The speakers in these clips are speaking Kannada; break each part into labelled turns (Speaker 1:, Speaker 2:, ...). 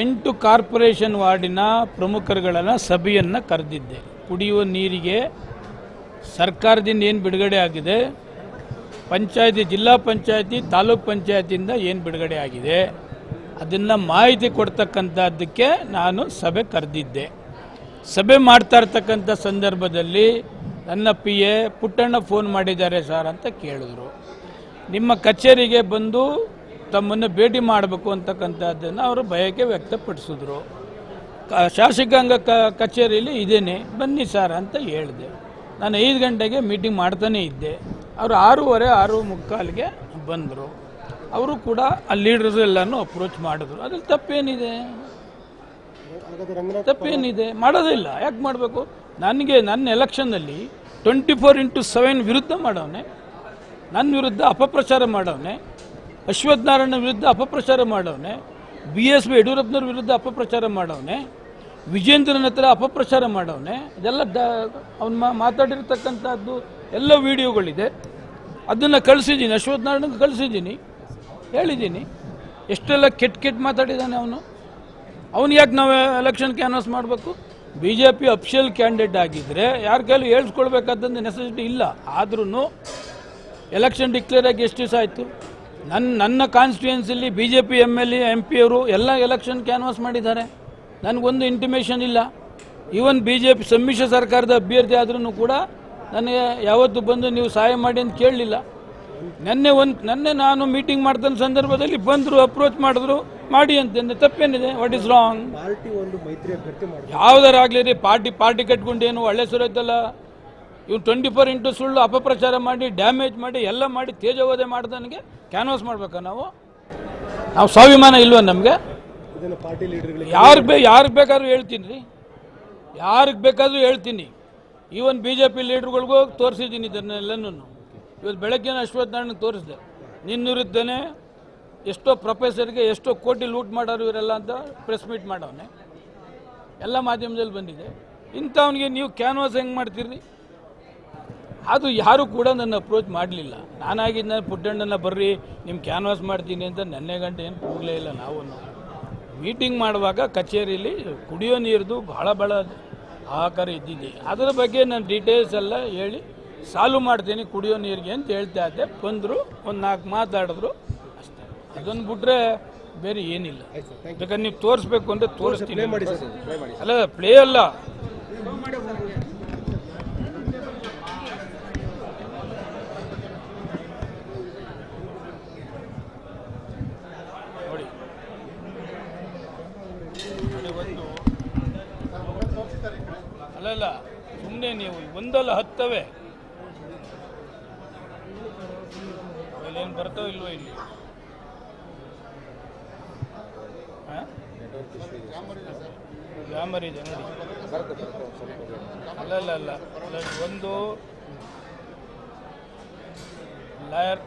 Speaker 1: ಎಂಟು ಕಾರ್ಪೊರೇಷನ್ ವಾರ್ಡಿನ ಪ್ರಮುಖರುಗಳನ್ನು ಸಭೆಯನ್ನು ಕರೆದಿದ್ದೆ. ಕುಡಿಯುವ ನೀರಿಗೆ ಸರ್ಕಾರದಿಂದ ಏನು ಬಿಡುಗಡೆ ಆಗಿದೆ, ಪಂಚಾಯತಿ, ಜಿಲ್ಲಾ ಪಂಚಾಯತಿ, ತಾಲೂಕ್ ಪಂಚಾಯತಿಯಿಂದ ಏನು ಬಿಡುಗಡೆ ಆಗಿದೆ, ಅದನ್ನು ಮಾಹಿತಿ ಕೊಡ್ತಕ್ಕಂಥದ್ದಕ್ಕೆ ನಾನು ಸಭೆ ಕರೆದಿದ್ದೆ. ಸಭೆ ಮಾಡ್ತಾ ಇರ್ತಕ್ಕಂಥ ಸಂದರ್ಭದಲ್ಲಿ ನನ್ನ ಪಿ ಎ ಪುಟ್ಟಣ್ಣ ಫೋನ್ ಮಾಡಿದ್ದಾರೆ ಸರ್ ಅಂತ ಕೇಳಿದ್ರು. ನಿಮ್ಮ ಕಚೇರಿಗೆ ಬಂದು ತಮ್ಮನ್ನು ಭೇಟಿ ಮಾಡಬೇಕು ಅಂತಕ್ಕಂಥದ್ದನ್ನು ಅವರು ಬಯಕೆ ವ್ಯಕ್ತಪಡಿಸಿದ್ರು. ಶಾಸಕಾಂಗ ಕ, ಕಚೇರಿಯಲ್ಲಿ ಇದ್ದೇನೆ ಬನ್ನಿ ಸರ್ ಅಂತ ಹೇಳಿದೆ. ನಾನು ಐದು ಗಂಟೆಗೆ ಮೀಟಿಂಗ್ ಮಾಡ್ತಾನೇ ಇದ್ದೆ. ಅವರು ಆರೂವರೆ, ಆರು ಮುಕ್ಕಾಲಿಗೆ ಬಂದರು. ಅವರು ಕೂಡ ಆ ಲೀಡರ್ಸ್ ಎಲ್ಲನೂ ಅಪ್ರೋಚ್ ಮಾಡಿದ್ರು. ಅದ್ರಲ್ಲಿ ತಪ್ಪೇನಿದೆ? ತಪ್ಪೇನಿದೆ? ಮಾಡೋದಿಲ್ಲ ಯಾಕೆ ಮಾಡಬೇಕು? ನನಗೆ, ನನ್ನ ಎಲೆಕ್ಷನಲ್ಲಿ ಟ್ವೆಂಟಿ ಫೋರ್ ಇಂಟು ಸೆವೆನ್ ವಿರುದ್ಧ ಮಾಡವನೆ. ನನ್ನ ವಿರುದ್ಧ ಅಪಪ್ರಚಾರ ಮಾಡವನೆ. ಅಶ್ವಥ್ ನಾರಾಯಣ ವಿರುದ್ಧ ಅಪಪ್ರಚಾರ ಮಾಡವನೆ, ಬಿ ಎಸ್ ಬಿ ಯಡಿಯೂರಪ್ಪನವ್ರ ವಿರುದ್ಧ ಅಪಪ್ರಚಾರ ಮಾಡವನೆ, ವಿಜೇಂದ್ರನ ಹತ್ರ ಅಪಪ್ರಚಾರ ಮಾಡವನೆ, ಇದೆಲ್ಲ ದ, ಅವ್ನು ಮಾತಾಡಿರ್ತಕ್ಕಂಥದ್ದು ಎಲ್ಲ ವಿಡಿಯೋಗಳಿದೆ. ಅದನ್ನು ಕಳಿಸಿದ್ದೀನಿ ಅಶ್ವಥ್ ನಾರಾಯಣಗೆ ಕಳಿಸಿದ್ದೀನಿ, ಹೇಳಿದ್ದೀನಿ. ಎಷ್ಟೆಲ್ಲ ಕೆಟ್ಟ ಕೆಟ್ಟ ಮಾತಾಡಿದ್ದಾನೆ ಅವನು. ಅವನು ಯಾಕೆ ನಾವು ಎಲೆಕ್ಷನ್ಗೆ ಅನೌನ್ಸ್ ಮಾಡಬೇಕು? B J P official candidate ಆಗಿದ್ದರೆ ಯಾರ ಕೈಲೂ ಹೇಳ್ಸ್ಕೊಳ್ಬೇಕಾದಂಥ ನೆಸೆಸಿಟಿ ಇಲ್ಲ. ಆದ್ರೂ ಎಲೆಕ್ಷನ್ ಡಿಕ್ಲೇರ್ ಆಗಿ ಎಷ್ಟು ದಿವಸ ಆಯಿತು? ನನ್ನ ನನ್ನ ಕಾನ್ಸ್ಟಿಟ್ಯೂಯೆನ್ಸಿಲಿ B J P M L A M P ಅವರು ಎಲ್ಲ ಎಲೆಕ್ಷನ್ ಕ್ಯಾನ್ವಾಸ್ ಮಾಡಿದ್ದಾರೆ. ನನಗೊಂದು ಇಂಟಿಮೇಷನ್ ಇಲ್ಲ. ಈವನ್ ಬಿ ಜೆ ಪಿ ಸಮ್ಮಿಶ್ರ ಸರ್ಕಾರದ ಅಭ್ಯರ್ಥಿ ಆದ್ರೂ ಕೂಡ ನನಗೆ ಯಾವತ್ತು ಬಂದು ನೀವು ಸಹಾಯ ಮಾಡಿ ಅಂತ ಕೇಳಲಿಲ್ಲ. ನೆನ್ನೆ ಒಂದು ನೆನ್ನೆ ನಾನು ಮೀಟಿಂಗ್ ಮಾಡ್ತಾನ ಸಂದರ್ಭದಲ್ಲಿ ಬಂದರು ಅಪ್ರೋಚ್ ಮಾಡಿದ್ರು ಮಾಡಿ ಅಂತಂದೆ ತಪ್ಪೇನಿದೆ ವಾಟ್ ಇಸ್ ರಾಂಗ್
Speaker 2: ಪಾರ್ಟಿ ಒಂದು ಮೈತ್ರಿ
Speaker 1: ಯಾವುದರಾಗಲಿ ರೀ ಪಾರ್ಟಿ ಪಾರ್ಟಿ ಕಟ್ಕೊಂಡು ಏನು ಒಳ್ಳೆ ಸುರೈತಲ್ಲ. ಇವ್ನು ಟ್ವೆಂಟಿ ಫೋರ್ ಇಂಟು ಸುಳ್ಳು ಅಪಪ್ರಚಾರ ಮಾಡಿ ಡ್ಯಾಮೇಜ್ ಮಾಡಿ ಎಲ್ಲ ಮಾಡಿ ತೇಜೋವಧೆ ಮಾಡ್ದನಿಗೆ ಕ್ಯಾನ್ವಾಸ್ ಮಾಡ್ಬೇಕಾ ನಾವು? ನಾವು ಸ್ವಾಭಿಮಾನ ಇಲ್ವ ನಮಗೆ? ಯಾರಿಗೆ ಬೇ ಯಾರಿಗೆ ಬೇಕಾದ್ರೂ ಹೇಳ್ತೀನಿ. ರೀ ಯಾರಿಗೆ ಬೇಕಾದ್ರೂ ಹೇಳ್ತೀನಿ. ಈವನ್ ಬಿ ಜೆ ಪಿ ಲೀಡ್ರ್ಗಳಿಗೂ ತೋರಿಸಿದ್ದೀನಿ ಇದನ್ನೆಲ್ಲನೂ ಇವತ್ತು ಬೆಳಗ್ಗೆ ಅಶ್ವಥ್ ನಾರಾಯಣ ತೋರಿಸಿದೆ. ನಿನ್ನಿರುದ್ದೇನೆ ಎಷ್ಟೋ ಪ್ರೊಫೆಸರ್ಗೆ ಎಷ್ಟೋ ಕೋಟಿ ಲೂಟ್ ಮಾಡೋರು ಇವರೆಲ್ಲ ಅಂತ ಪ್ರೆಸ್ ಮೀಟ್ ಮಾಡವನೆ. ಎಲ್ಲ ಮಾಧ್ಯಮದಲ್ಲಿ ಬಂದಿದೆ. ಇಂಥವನಿಗೆ ನೀವು ಕ್ಯಾನ್ವಾಸ್ ಹೆಂಗೆ ಮಾಡ್ತೀರಿ ಅದು ಯಾರು ಕೂಡ ನನ್ನ ಅಪ್ರೋಚ್ ಮಾಡಲಿಲ್ಲ. ನಾನಾಗಿದ್ದ ಪುಟ್ಟಣ್ಣನ ಬರ್ರಿ ನಿಮ್ಮ ಕ್ಯಾನ್ವಾಸ್ ಮಾಡ್ತೀನಿ ಅಂತ ನೆನ್ನೆ ಗಂಟೆ ಏನು ಕೂಗಲೇ ಇಲ್ಲ ನಾವು ಮೀಟಿಂಗ್ ಮಾಡುವಾಗ ಕಚೇರಿಯಲ್ಲಿ ಕುಡಿಯೋ ನೀರ್ದು ಬಹಳ ಬಹಳ ಆಕಾರ ಇದ್ದಿದೆ ಅದರ ಬಗ್ಗೆ ನಾನು ಡೀಟೇಲ್ಸ್ ಎಲ್ಲ ಹೇಳಿ ಸಾಲ್ವ್ ಮಾಡ್ತೀನಿ ಕುಡಿಯೋ ನೀರಿಗೆ ಅಂತ ಹೇಳ್ತಾ ಇದ್ದೆ. ಬಂದರು ಒಂದು ನಾಲ್ಕು ಮಾತಾಡಿದ್ರು. ಅಷ್ಟೇ. ಅದನ್ನು ಬಿಟ್ಟರೆ ಬೇರೆ ಏನಿಲ್ಲ. ಯಾಕಂದ್ರೆ ನೀವು ತೋರಿಸ್ಬೇಕು ಅಂದರೆ ತೋರಿಸ್ತೀನಿ. ಅಲ್ಲ ಪ್ಲೇ ಅಲ್ಲ. ಅಲ್ಲಲ್ಲ ಸುಮ್ಮನೆ ನೀವು ಒಂದಲ್ಲ ಹತ್ತವೆ. ಏನು ಬರ್ತಾವ ಇಲ್ವೋ ಇಲ್ಲಿ? ಗ್ಯಾಮರ್ ಇದೆ ನೋಡಿ. ಅಲ್ಲಲ್ಲ ಅಲ್ಲ. ಅಲ್ಲ ಅಲ್ಲ, ಒಂದು. ಲಾಯರ್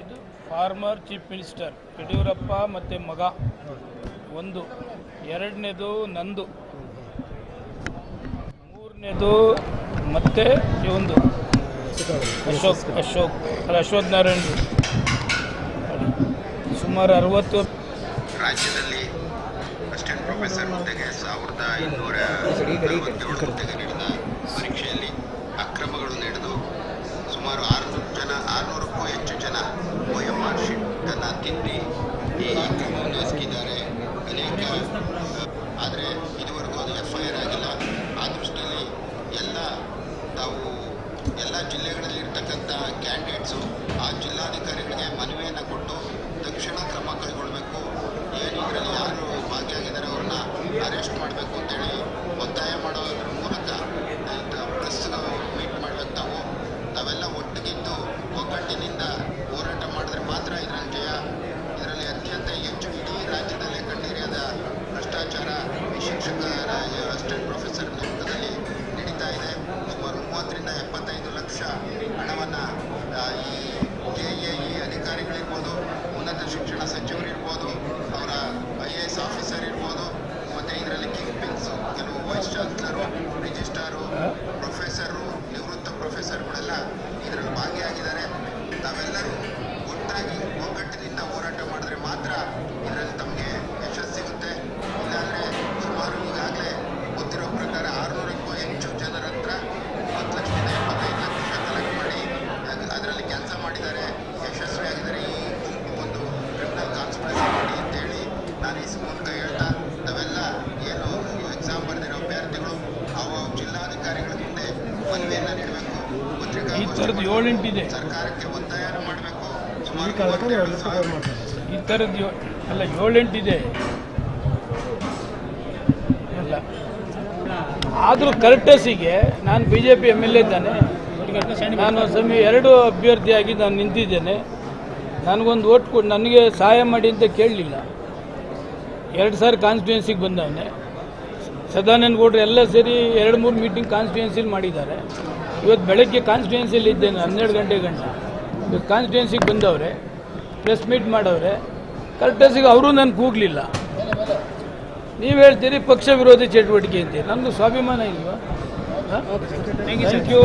Speaker 1: ಇದು ಫಾರ್ಮರ್ ಚೀಫ್ ಮಿನಿಸ್ಟರ್ ಯಡಿಯೂರಪ್ಪ ಮತ್ತು ಮಗ. ಒಂದು. ಎರಡನೇದು ನಂದು. ಮೂರನೇದು ಮತ್ತೆ ಒಂದು ಅಶೋಕ್ ಅಶೋಕ್, ಅಲ್ಲ ಅಶ್ವಥ್ ನಾರಾಯಣ್. ಸುಮಾರು ಅರವತ್ತು
Speaker 3: ರಾಜ್ಯದಲ್ಲಿ ಪ್ರೊಫೆಸರ್ ಸಾವಿರದ ಪರೀಕ್ಷೆಯಲ್ಲಿ ಅಕ್ರಮಗಳು ನಡೆದು ಸುಮಾರು ಆರುನೂರು ಜನ, ಆರುನೂರಕ್ಕೂ ಹೆಚ್ಚು ಜನ ಒ ಎಂ ಆರ್ ಶೀಟನ್ನು ತಿದ್ದಿ ಈ ಅಕ್ರಮವನ್ನು ಎಸಗಿದ್ದಾರೆ ಅನೇಕ, ಆದರೆ ಇದುವರೆಗೂ ಅದು ಎಫ್ ಐ ಆರ್ ಆಗಿಲ್ಲ ಆ ದೃಷ್ಟಿಯಲ್ಲಿ ಎಲ್ಲ ತಾವು ಎಲ್ಲ ಜಿಲ್ಲೆಗಳಲ್ಲಿ ಇರ್ತಕ್ಕಂಥ ಕ್ಯಾಂಡಿಡೇಟ್ಸು ಆ ಜಿಲ್ಲಾಧಿಕಾರಿಗಳಿಗೆ ಮನವಿಯನ್ನು ಕೊಟ್ಟು ತಕ್ಷಣ ಕ್ರಮ ಕೈಗೊಳ್ಳಬೇಕು ಏನು ಇದರಲ್ಲಿ ಇದರಲ್ಲಿ ತಮಗೆ ಯಶಸ್ಸು ಸಿಗುತ್ತೆ ಇಲ್ಲಾಂದರೆ ಸುಮಾರು ಈಗಾಗಲೇ ಗೊತ್ತಿರೋ ಪ್ರಕಾರ ಆರುನೂರಕ್ಕೂ ಹೆಚ್ಚು ಜನರ ಹತ್ರ ಹತ್ತು ಲಕ್ಷದಿಂದ ಎಪ್ಪತ್ತೈದು ಲಕ್ಷ ಕಲೆಕ್ಟ್ ಮಾಡಿ ಅದರಲ್ಲಿ ಕೆಲಸ ಮಾಡಿದ್ದಾರೆ ಯಶಸ್ವಿಯಾಗಿದ್ದಾರೆ ಈ ಒಂದು ಕ್ರಿಮಿನಲ್ ಕಾನ್ಸ್ಪಿರಸಿ ಮಾಡಿ ಅಂತೇಳಿ ನಾನು ಈ ಮೂಲಕ ಹೇಳ್ತಾ ನಾವೆಲ್ಲ ಏನು ಎಕ್ಸಾಮ್ ಬರೆದಿರೋ ಅಭ್ಯರ್ಥಿಗಳು ಅವು ಜಿಲ್ಲಾಧಿಕಾರಿಗಳ ಮುಂದೆ ಮನವಿಯನ್ನು ನೀಡಬೇಕು.
Speaker 1: ಪತ್ರಿಕಾಗೋಷ್ಠಿ
Speaker 3: ಸರ್ಕಾರಕ್ಕೆ ಒತ್ತಾಯ ಮಾಡಬೇಕು. ಸುಮಾರು
Speaker 1: ಈ ಥರದ್ದು ಅಲ್ಲ, ಏಳೆಂಟಿದೆ. ಅಲ್ಲ. ಆದರೂ ಕರೆಕ್ಟಸಿಗೆ ನಾನು B J P M L A ಇದ್ದಾನೆ. ನಾನು ಸಮಯ ಎರಡು ಅಭ್ಯರ್ಥಿಯಾಗಿ ನಾನು ನಿಂತಿದ್ದೇನೆ. ನನಗೊಂದು ಓಟ್ ಕೊಟ್ಟು ನನಗೆ ಸಹಾಯ ಮಾಡಿ ಅಂತ ಕೇಳಲಿಲ್ಲ. ಎರಡು ಸಾರಿ ಕಾನ್ಸ್ಟಿಟ್ಯೂನ್ಸಿಗೆ ಬಂದವನೆ. ಸದಾನಂದ ಗೌಡ್ರು ಎಲ್ಲ ಸೇರಿ ಎರಡು ಮೂರು ಮೀಟಿಂಗ್ ಕಾನ್ಸ್ಟಿಟ್ಯೂನ್ಸಿಲಿ ಮಾಡಿದ್ದಾರೆ. ಇವತ್ತು ಬೆಳಗ್ಗೆ ಕಾನ್ಸ್ಟಿಟ್ಯೂನ್ಸಿಲಿ ಇದ್ದೇನೆ, ಹನ್ನೆರಡು ಗಂಟೆ ಗಂಟೆ. ಇವತ್ತು ಕಾನ್ಸ್ಟಿಟ್ಯೂನ್ಸಿಗೆ ಬಂದವ್ರೆ ಪ್ರೆಸ್ ಮೀಟ್ ಮಾಡವ್ರೆ. ಕರೆಕ್ಟಸಿಗೆ ಅವರು ನಾನು ಕೂಗಲಿಲ್ಲ. ನೀವು ಹೇಳ್ತೀರಿ ಪಕ್ಷ ವಿರೋಧಿ ಚಟುವಟಿಕೆ ಅಂತೀರಿ. ನಮ್ಮದು ಸ್ವಾಭಿಮಾನ ಇಲ್ವಾ? Thank you